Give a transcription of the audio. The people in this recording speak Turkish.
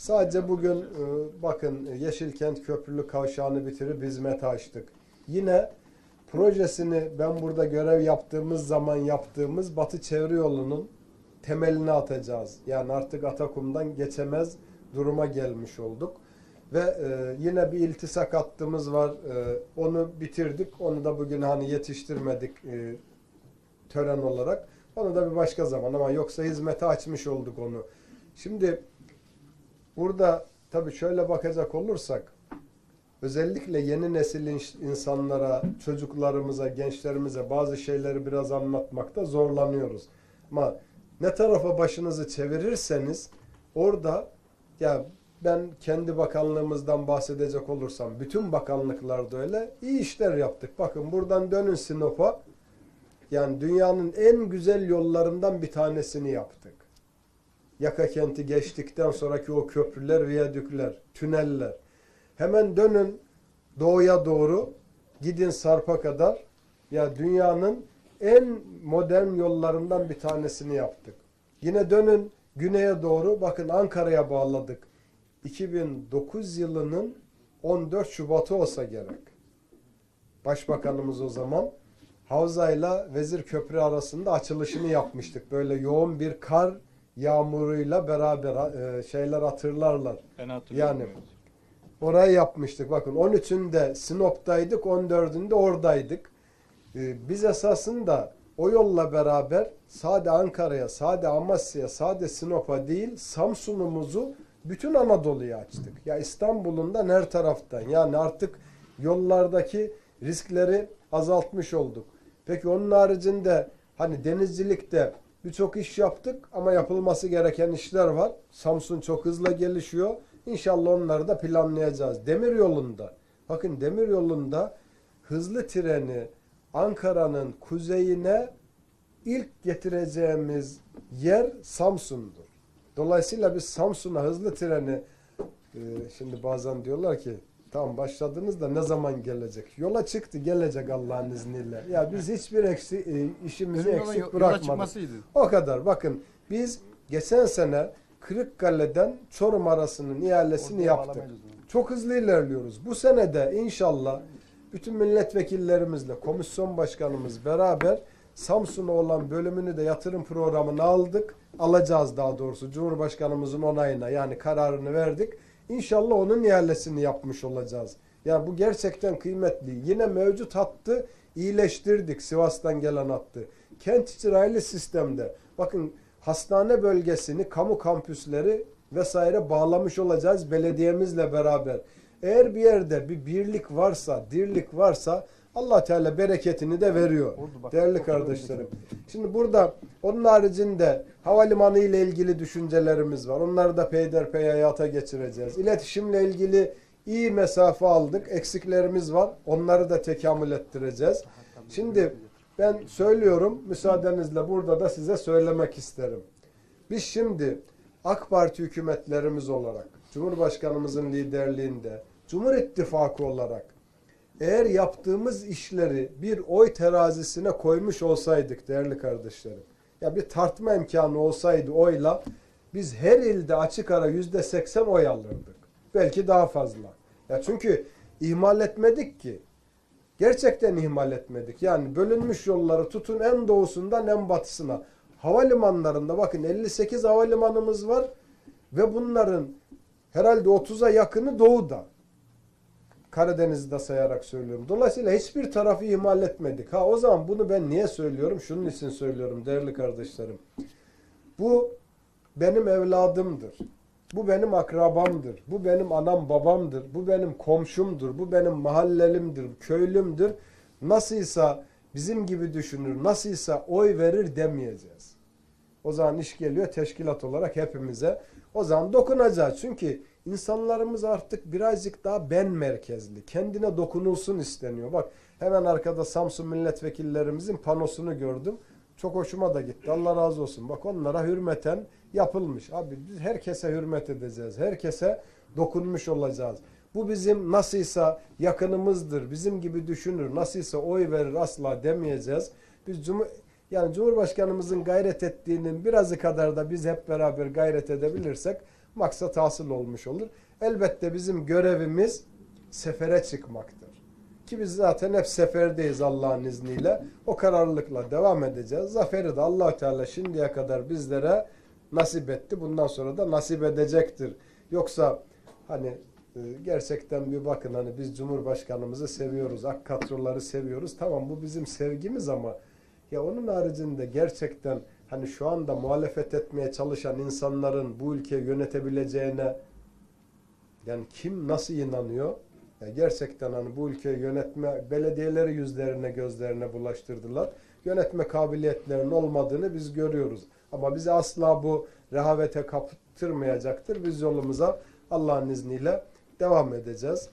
Sadece bugün e, bakın Yeşilkent Köprülü Kavşağı'nı bitirip hizmete açtık. Yine projesini ben burada görev yaptığımız zaman yaptığımız Batı Çevre Yolu'nun temelini atacağız. Yani artık Atakum'dan geçemez duruma gelmiş olduk. Ve e, yine bir iltisak hattımız var. E, onu bitirdik. Onu da bugün hani yetiştirmedik tören olarak. Onu da bir başka zaman ama yoksa hizmete açmış olduk onu. Şimdi burada tabii şöyle bakacak olursak özellikle yeni nesil ins- insanlara, çocuklarımıza, gençlerimize bazı şeyleri biraz anlatmakta zorlanıyoruz. Ama ne tarafa başınızı çevirirseniz orada ya ben kendi bakanlığımızdan bahsedecek olursam bütün bakanlıklarda öyle iyi işler yaptık. Bakın buradan dönün Sinop'a yani dünyanın en güzel yollarından bir tanesini yaptık. Yaka kenti geçtikten sonraki o köprüler, viyadükler, tüneller. Hemen dönün doğuya doğru gidin Sarp'a kadar. Ya dünyanın en modern yollarından bir tanesini yaptık. Yine dönün güneye doğru bakın Ankara'ya bağladık. 2009 yılının 14 Şubat'ı olsa gerek. Başbakanımız o zaman Havza'yla Vezir Köprü arasında açılışını yapmıştık. Böyle yoğun bir kar yağmuruyla beraber e, şeyler hatırlarlar. Ben. Yani Orayı yapmıştık. Bakın 13'ünde Sinop'taydık, 14'ünde oradaydık. Ee, biz esasında o yolla beraber sade Ankara'ya, sade Amasya'ya, sade Sinop'a değil Samsun'umuzu bütün Anadolu'ya açtık. Ya İstanbul'un da her taraftan. Yani artık yollardaki riskleri azaltmış olduk. Peki onun haricinde hani denizcilikte birçok iş yaptık ama yapılması gereken işler var. Samsun çok hızlı gelişiyor. İnşallah onları da planlayacağız. Demir yolunda. Bakın demir yolunda hızlı treni Ankara'nın kuzeyine ilk getireceğimiz yer Samsun'dur. Dolayısıyla biz Samsun'a hızlı treni e, şimdi bazen diyorlar ki tamam başladınız da ne zaman gelecek? Yola çıktı gelecek Allah'ın izniyle. Ya biz hiçbir eksi, e, işimizi olan eksik yo- yola bırakmadık. çıkmasıydı. O kadar. Bakın biz geçen sene Kırıkkale'den Çorum arasının ihalesini yaptık. Çok hızlı ilerliyoruz. Bu sene de inşallah bütün milletvekillerimizle, komisyon başkanımız beraber Samsun'a olan bölümünü de yatırım programına aldık. Alacağız daha doğrusu. Cumhurbaşkanımızın onayına yani kararını verdik. İnşallah onun ihalesini yapmış olacağız. Yani bu gerçekten kıymetli. Yine mevcut hattı iyileştirdik Sivas'tan gelen hattı. Kent içi sistemde. Bakın hastane bölgesini, kamu kampüsleri vesaire bağlamış olacağız belediyemizle beraber. Eğer bir yerde bir birlik varsa, dirlik varsa Allah Teala bereketini de veriyor. Oldu bak, Değerli kardeşlerim. Şimdi burada onun haricinde havalimanı ile ilgili düşüncelerimiz var. Onları da peyderpey hayata geçireceğiz. İletişimle ilgili iyi mesafe aldık. Eksiklerimiz var. Onları da tekamül ettireceğiz. Şimdi ben söylüyorum müsaadenizle burada da size söylemek isterim. Biz şimdi AK Parti hükümetlerimiz olarak, Cumhurbaşkanımızın liderliğinde, Cumhur İttifakı olarak eğer yaptığımız işleri bir oy terazisine koymuş olsaydık değerli kardeşlerim, ya bir tartma imkanı olsaydı oyla biz her ilde açık ara yüzde seksen oy alırdık. Belki daha fazla. Ya çünkü ihmal etmedik ki. Gerçekten ihmal etmedik. Yani bölünmüş yolları tutun en doğusundan en batısına. Havalimanlarında bakın 58 havalimanımız var ve bunların herhalde 30'a yakını doğuda. Karadeniz'de sayarak söylüyorum. Dolayısıyla hiçbir tarafı ihmal etmedik. Ha o zaman bunu ben niye söylüyorum? Şunun için söylüyorum değerli kardeşlerim. Bu benim evladımdır. Bu benim akrabamdır. Bu benim anam babamdır. Bu benim komşumdur. Bu benim mahallelimdir, köylümdür. Nasılsa bizim gibi düşünür, nasılsa oy verir demeyeceğiz. O zaman iş geliyor teşkilat olarak hepimize. O zaman dokunacağız. Çünkü insanlarımız artık birazcık daha ben merkezli. Kendine dokunulsun isteniyor. Bak hemen arkada Samsun milletvekillerimizin panosunu gördüm. Çok hoşuma da gitti. Allah razı olsun. Bak onlara hürmeten yapılmış. Abi biz herkese hürmet edeceğiz. Herkese dokunmuş olacağız. Bu bizim nasılsa yakınımızdır. Bizim gibi düşünür. Nasılsa oy verir asla demeyeceğiz. Biz Cumhur yani Cumhurbaşkanımızın gayret ettiğinin birazı kadar da biz hep beraber gayret edebilirsek maksat hasıl olmuş olur. Elbette bizim görevimiz sefere çıkmaktır. Ki biz zaten hep seferdeyiz Allah'ın izniyle. O kararlılıkla devam edeceğiz. Zaferi de allah Teala şimdiye kadar bizlere nasip etti. Bundan sonra da nasip edecektir. Yoksa hani e, gerçekten bir bakın hani biz Cumhurbaşkanımızı seviyoruz. Ak kadroları seviyoruz. Tamam bu bizim sevgimiz ama ya onun haricinde gerçekten hani şu anda muhalefet etmeye çalışan insanların bu ülkeyi yönetebileceğine yani kim nasıl inanıyor? Ya gerçekten hani bu ülkeyi yönetme belediyeleri yüzlerine gözlerine bulaştırdılar. Yönetme kabiliyetlerinin olmadığını biz görüyoruz. Ama bizi asla bu rehavete kaptırmayacaktır. Biz yolumuza Allah'ın izniyle devam edeceğiz.